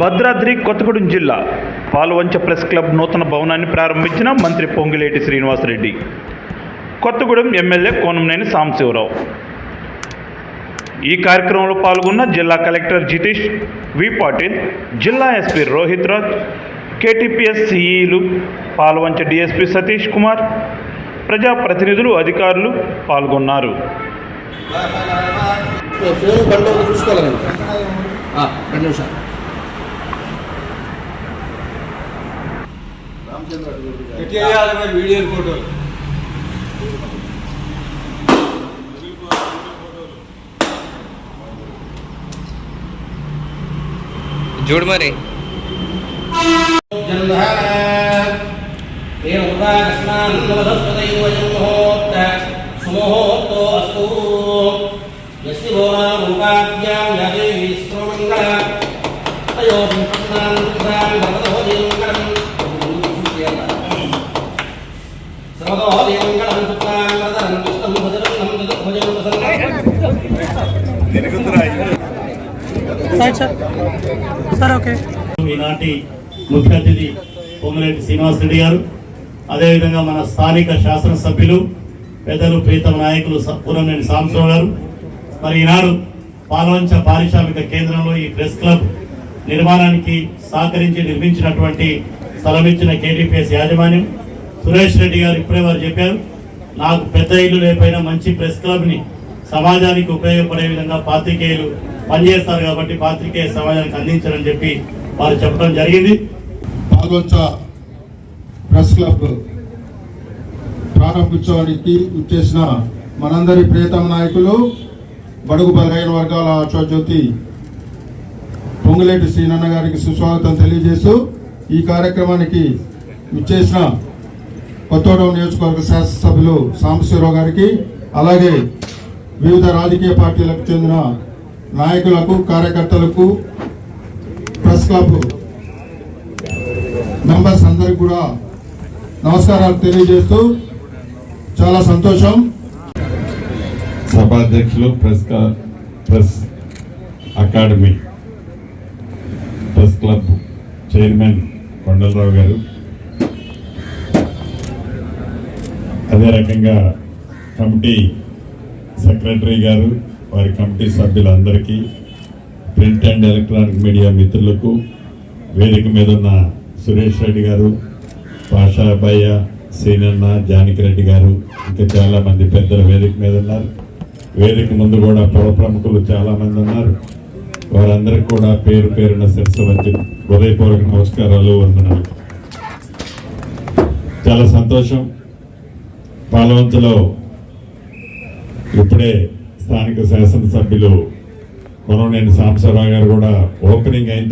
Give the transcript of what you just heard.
భద్రాద్రి కొత్తగూడెం జిల్లా Palvancha press club నూతన భవనాన్ని ప్రారంభించిన మంత్రి పొంగిలేటి శ్రీనివాసరెడ్డి. కొత్తగూడెం ఎమ్మెల్యే కోనంనేని సాంబశివరావు ఈ కార్యక్రమంలో పాల్గొన్న జిల్లా కలెక్టర్ జితేష్ వి పాటిల్ జిల్లా ఎస్పీ రోహిత్ రాజ్ కేటీపీఎస్ సిఈలు పాల్వంచ డిఎస్పీ సతీష్ కుమార్ ప్రజాప్రతినిధులు అధికారులు పాల్గొన్నారు. ఫోన్ బండ్లో ఉంది చూసుకోవాలి నేను ఆ, రెండు నిమిషాలు ఎట్లా మరి వీడియో ఫోటోలు చూడు మరి సుముహూర్తో ఈనాటి ముఖ్య అతిథి పొంగులేటి శ్రీనివాసరెడ్డి గారు అదేవిధంగా మన స్థానిక శాసనసభ్యులు పెద్దలు ప్రీతమ నాయకులు స- పూరంనేని గారు. మరి ఈనాడు పాలవంచ పారిశ్రామిక కేంద్రంలో ఈ ప్రెస్ క్లబ్ నిర్మాణానికి సహకరించి నిర్మించినటువంటి స్థలం ఇచ్చిన కేటీపీఎస్ యాజమాన్యం సురేష్ రెడ్డి గారు ఇప్పుడే వారు చెప్పారు నాకు పెద్ద ఇల్లు లేకపోయినా మంచి ప్రెస్ క్లబ్ని సమాజానికి ఉపయోగపడే విధంగా పాత్రికేయులు పనిచేస్తారు కాబట్టి పాత్రికేయ సమాజానికి అందించాలని చెప్పి వారు చెప్పడం జరిగింది. పాల్వంచ ప్రెస్ క్లబ్ ప్రారంభించడానికి వచ్చేసిన మనందరి ప్రియతమ నాయకులు బడుగు బలహీన వర్గాల ఆచోజ్యోతి పొంగులేటి శ్రీనన్న గారికి సుస్వాగతం తెలియజేస్తూ ఈ కార్యక్రమానికి ఇచ్చేసిన కొత్తగూడెం నియోజకవర్గ శాసనసభ్యులు సాంబశివరావు గారికి అలాగే వివిధ రాజకీయ పార్టీలకు చెందిన నాయకులకు కార్యకర్తలకు ప్రెస్ క్లబ్ మెంబర్స్ అందరికి కూడా నమస్కారాలు తెలియజేస్తూ చాలా సంతోషం. సభాధ్యక్షులు ప్రెస్ కా- press academy press club chairman Kondalarao గారు. అదే రకంగా కమిటీ సెక్రటరీ గారు వారి కమిటీ సభ్యులందరికీ ప్రింట్ అండ్ ఎలక్ట్రానిక్ మీడియా మిత్రులకు వేదిక మీద ఉన్న సురేష్ రెడ్డి గారు పాషాబయ్య సీనన్న జానకి రెడ్డి గారు ఇంకా చాలామంది పెద్దల వేదిక మీద ఉన్నారు. వేదిక ముందు కూడా పౌర ప్రముఖులు చాలామంది ఉన్నారు. వాళ్ళందరికీ కూడా పేరు పేరున శిరస్సు హృదయపూర్వక నమస్కారాలు వందనాలు. చాలా సంతోషం. పాలవంతులో ఇప్పుడే స్థానిక శాసనసభ్యులు కొననేని సాంబశివరావు గారు కూడా ఓపెనింగ్ అయిన